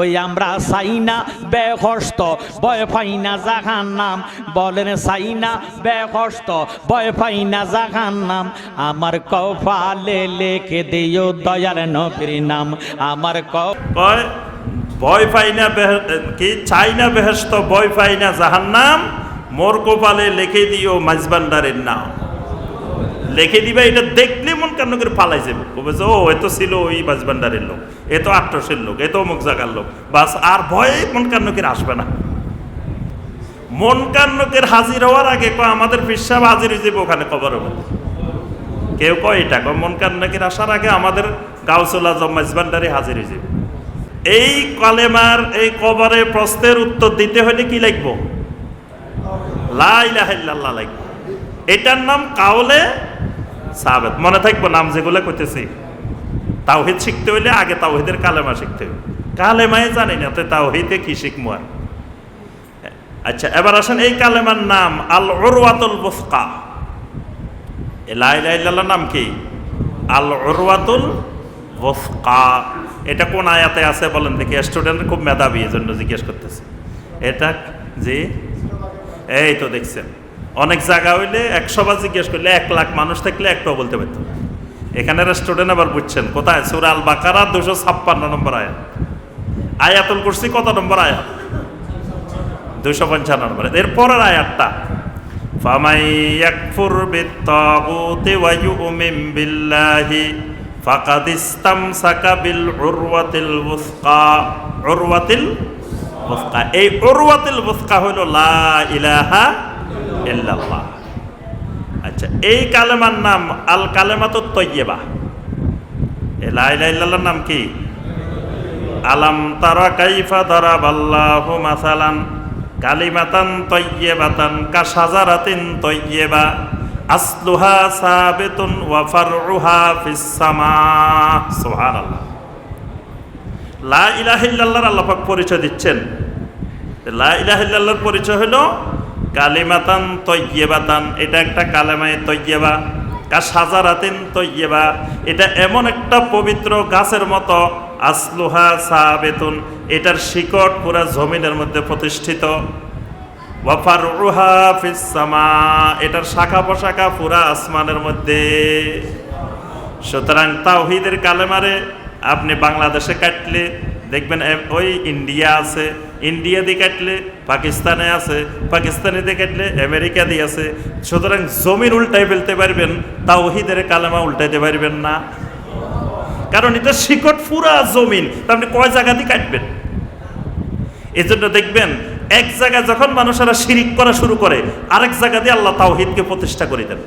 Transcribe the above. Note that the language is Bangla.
ওই আমরা চাই না বেহস্ত, ভয় পাই না জাহান নাম বলেন চাই না বেহস্ত, ভয় পাই না জাহান নাম আমার কপালে লেখে দিও দয়াল নবীর নাম। আমার কয়? ভয় পাই না কি? চাই না বেহেস্ত, ভয় পাই না জাহান্নাম। মোর কপালে লিখে দিও মাঝবান্ডারের নাম। লিখে দিবা এটা দেখলে মন কান্ন করে পালাই যাবে। বলবে যে, ও এ তো ছিল ওই মাঝবান্ডারের লোক এ তো আট্রসের লোক এ তো অমুক জাগার লোক বাস আর ভয়ে মন কান্ন করে আসবে না। মন কান্নকের হাজির হওয়ার আগে কয় আমাদের পিসাব হাজির হয়ে যাবে ওখানে কবরের মধ্যে। কেউ কয় এটা কয় মন কান্নকের আসার আগে আমাদের গাউসুল আজম মাঝবান্ডারে হাজির হয়ে যাবে। এই কলেমার এই কবরে প্রশ্নের উত্তর দিতে হলে কি লিখব লাইলাহিল্লাহ লিখব এটার নাম কাউলে সাবেত। মনে থাকব নাম যেগুলো করতেছি তাওহিদ শিখতে হইলে আগে তাওহিদের কালেমা শিখতে হবে। কালেমায় জানি না, তো তাওহিদে কি শিখব আর? আচ্ছা এবার আসেন এই কালেমার নাম আল উরওয়াতুল বুফকা এ লা ইলাহা ইল্লাল্লাহর নাম কি? আল উরওয়াতুল বুফকা এটা কোন আয়াতে আছে বলেন দেখি স্টুডেন্ট খুব মেধাবী এই জন্য জিজ্ঞেস করতেছে। এটা জি? এই তো দেখছেন। অনেক জায়গা হইলে একশো বার জিজ্ঞেস করলে এক লাখ মানুষ থাকলে একটাও বলতে পারত এখানে স্টুডেন্ট আবার বুঝছেন, কোথায়? সুরাল বাকারা দুশো ছাপ্পান্ন নম্বর আয়াত। আয়াতুল কুরসি কত নম্বর আয়াত? দুশো পঞ্চান্ন নম্বর এরপরের আয়াতটা এই লা ইলাহা ইল্লাল্লাহ। আচ্ছা এই কালেমার নাম আল কালেমাতুত তৈয়বা এই লা ইলাহা ইল্লাল্লাহর নাম কি? আলাম তারা কাইফা দারাবাল্লাহু মাসালান কালিমাতান তৈয়বাতান কা সাজারাতিন তৈয়বা আসলুহা সাবিতুন ওয়া ফারউহা ফিস সামা। সুবহানাল্লাহ। লা ইলাহা ইল্লাল্লাহর আল্লাহ পাক পরিচয় দিচ্ছেন। লা ইলাহা ইল্লাল্লাহর পরিচয় হলো কালিমাতান তৈয়বাতান, এটা একটা কালেমায়ে তৈয়বা। কা সাজারাতিন তৈয়বা, এটা এমন একটা পবিত্র গাছের মতো, আসলুহা সাবেতুন, এটার শিকড় পুরা জমিনের মধ্যে প্রতিষ্ঠিত। ওয়াফার রুহা ফিসামা এটার শাখা পোশাখা পুরা আসমানের মধ্যে। সুতরাং তাওহিদের কালেমারে আপনি বাংলাদেশে কাটলে দেখবেন ওই ইন্ডিয়া আছে। ইন্ডিয়া দিয়ে কাটলে, পাকিস্তানে আছে, পাকিস্তানে দিয়ে কাটলে, আমেরিকা দিয়ে আছে। সুতরাং জমিন উল্টাই ফেলতে পারবেন, তাওহিদের কালেমা উল্টাইতে পারবেন না। কারণ এটা শিকট পুরা জমিন আপনি কয় জায়গা দিয়ে কাটবেন? এই জন্য দেখবেন, এক জায়গায় যখন মানুষেরা শিরিক করা শুরু করে, আরেক জায়গা দিয়ে আল্লাহ তাওহিদকে প্রতিষ্ঠা করে দেন।